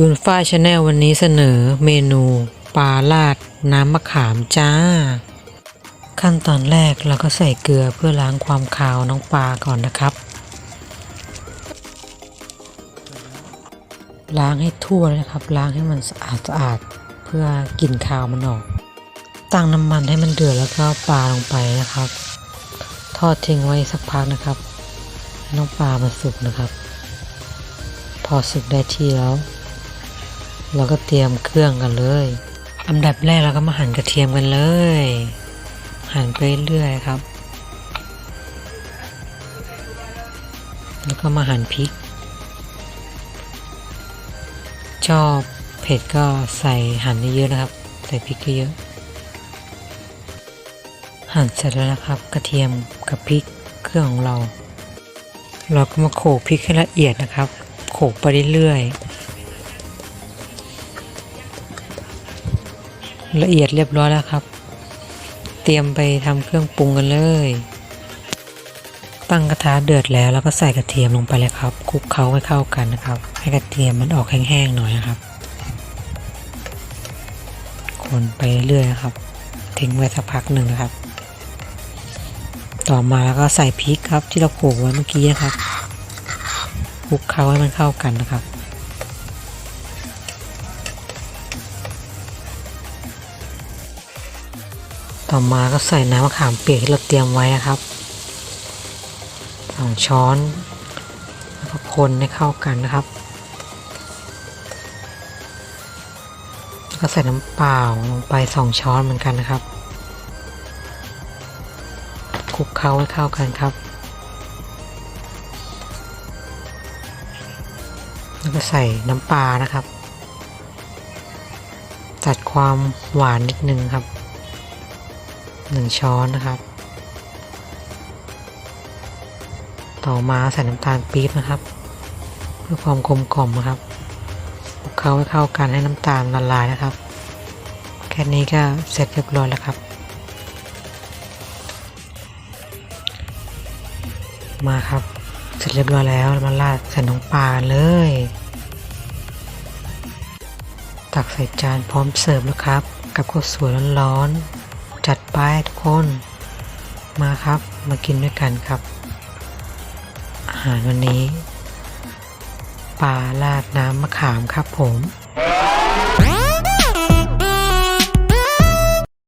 จูนฟ้ายชาแนลวันนี้เสนอเมนูปลาลาดน้ำมะขามจ้า ขั้นตอนแรกเราก็ใส่เกลือเพื่อล้างความคาวน้องปลาก่อนนะครับ ล้างให้ทั่วเลยนะครับ ล้างให้มันสะอาดสะอาดเพื่อกลิ่นคาวมันออก ตั้งน้ำมันให้มันเดือดแล้วก็ปลาลงไปนะครับ ทอดทิ้งไว้สักพักนะครับน้องปลามันสุกนะครับ พอสุกได้ที่แล้ว เราก็เตรียมเครื่องกันเลย อันดับแรกเราก็มาหั่นกระเทียมกันเลย หั่นไปเรื่อยครับ แล้วก็มาหั่นพริก ชอบเผ็ดก็ใส่หั่นเยอะๆนะครับ ใส่พริกเยอะ หั่นเสร็จแล้วนะครับ กระเทียมกับพริกเครื่องของเรา เราก็มาโขลกพริกให้ละเอียดนะครับ โขลกไปเรื่อยๆ ละเอียดเรียบร้อยแล้วครับ เตรียมไปทำเครื่องปรุงกันเลย ตั้งกระทะเดือดแล้วแล้วก็ใส่กระเทียมลงไปเลยครับคลุกเคล้าให้เข้ากันนะครับ ให้กระเทียมมันออกแห้งๆหน่อยนะครับ คนไปเรื่อยครับ ทิ้งไว้สักพักหนึ่งนะครับ ต่อมาแล้วก็ใส่พริกครับที่เราโขลกไว้เมื่อกี้นะครับคลุกเคล้าให้มันเข้ากันนะครับ ต่อมาก็ใส่น้ำมะขามเปียกที่เราเตรียมไว้นะครับสองช้อนแล้วก็คนให้เข้ากันนะครับแล้วก็ใส่น้ำเปล่าลงไปสองช้อนเหมือนกันนะครับคลุกเคล้าให้เข้ากันครับ แล้วก็ใส่น้ำปลานะครับตัดความหวานนิดนึงครับ หนึ่งช้อนนะครับ ต่อมาใส่น้ำตาลปี๊บนะครับ เพื่อความกลมกล่อมนะครับคลุกเคล้าให้เข้ากันให้น้ำตาลละลายนะครับ แค่นี้ก็เสร็จเรียบร้อยแล้วครับ มาครับ เสร็จเรียบร้อยแล้วมาราดใส่น้องปลาเลย ตักใส่จานพร้อมเสิร์ฟแล้วครับ กับข้าวสวยร้อนๆ จัดไปทุกคน มาครับมากินด้วยกันครับ อาหารวันนี้ปลาราดน้ำมะขามครับผม